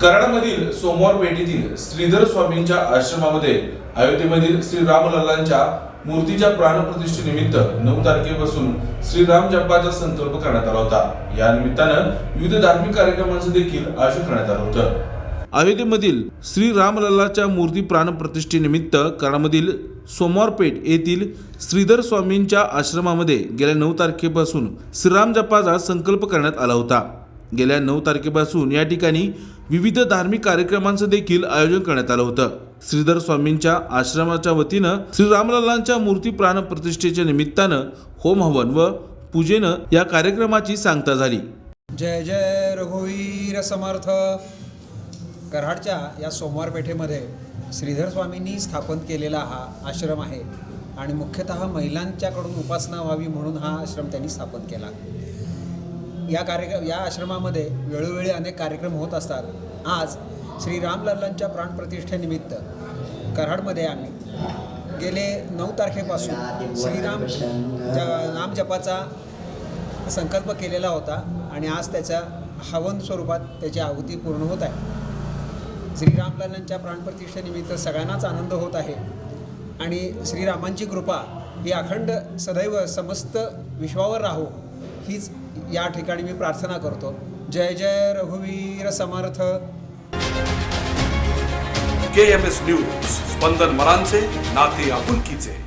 कराडमधील सोमवार पेठेतील श्रीधर स्वामींच्या आश्रमामध्ये अयोध्येमधील श्री रामलल्लांच्या मूर्तीच्या प्राणप्रतिष्ठेनिमित्त नऊ तारखेपासून श्रीराम जपाचा संकल्प करण्यात आला होता. या निमित्तानं विविध धार्मिक कार्यक्रमांचं देखील आयोजन करण्यात आलं होतं. अयोध्येमधील श्री रामलल्लाच्या मूर्ती प्राणप्रतिष्ठेनिमित्त कराडमधील सोमवारपेठ येथील श्रीधर स्वामींच्या आश्रमामध्ये गेल्या नऊ तारखेपासून श्रीराम जपाचा संकल्प करण्यात आला होता. गेल्या नऊ तारखेपासून या ठिकाणी विविध धार्मिक कार्यक्रमांचं देखील आयोजन करण्यात आलं होतं. श्रीधर स्वामींच्या आश्रमाच्या वतीनं श्रीरामलालांच्या मूर्ती मूर्ती प्राणप्रतिष्ठेच्या निमित्तानं होम हवन व पूजेनं या कार्यक्रमाची सांगता झाली. जय जय रघुवीर समर्थ. कराडच्या या सोमवार पेठेमध्ये श्रीधर स्वामींनी स्थापन केलेला हा आश्रम आहे आणि मुख्यतः महिलांच्याकडून उपासना व्हावी म्हणून हा आश्रम त्यांनी स्थापन केला. या कार्यक्रम या आश्रमामध्ये वेळोवेळी अनेक कार्यक्रम होत असतात. आज श्री रामलल्लांच्या प्राणप्रतिष्ठेनिमित्त कराडमध्ये आम्ही गेले नऊ तारखेपासून श्रीराम ज नाम जपाचा संकल्प केलेला होता आणि आज त्याचा हवन स्वरूपात त्याची आहुती पूर्ण होत आहे. श्रीरामलालांच्या प्राणप्रतिष्ठेनिमित्त सगळ्यांनाच आनंद होत आहे आणि श्रीरामांची कृपा ही अखंड सदैव समस्त विश्वावर राहो. हीच या ठिकाणी मी प्रार्थना करतो. जय जय रघुवीर Samarth. K M S news Spandan मरांचे नाते आपुलकीचे.